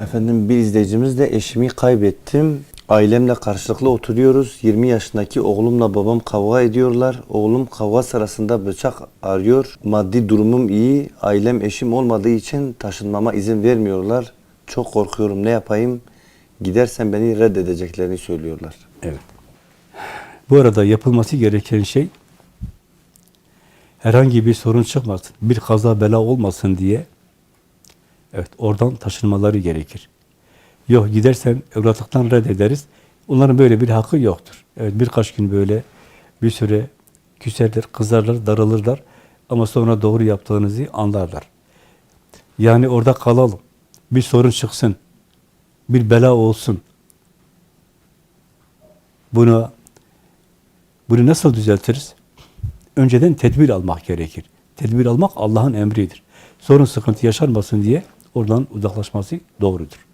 Efendim bir izleyicimiz de eşimi kaybettim. Ailemle karşılıklı oturuyoruz. 20 yaşındaki oğlumla babam kavga ediyorlar. Oğlum kavga sırasında bıçak arıyor. Maddi durumum iyi. Ailem eşim olmadığı için taşınmama izin vermiyorlar. Çok korkuyorum. Ne yapayım? Gidersen beni reddedeceklerini söylüyorlar. Evet. Bu arada yapılması gereken şey herhangi bir sorun çıkmasın, bir kaza bela olmasın diye evet oradan taşınmaları gerekir. Yok gidersen evlatlıktan reddederiz. Onların böyle bir hakkı yoktur. Evet birkaç gün böyle bir süre küserler, kızarlar, daralırlar ama sonra doğru yaptığınızı anlarlar. Yani orada kalalım. Bir sorun çıksın. Bir bela olsun. Bunu bunu nasıl düzeltiriz? Önceden tedbir almak gerekir. Tedbir almak Allah'ın emridir. Sorun sıkıntı yaşanmasın diye oradan uzaklaşması doğrudur.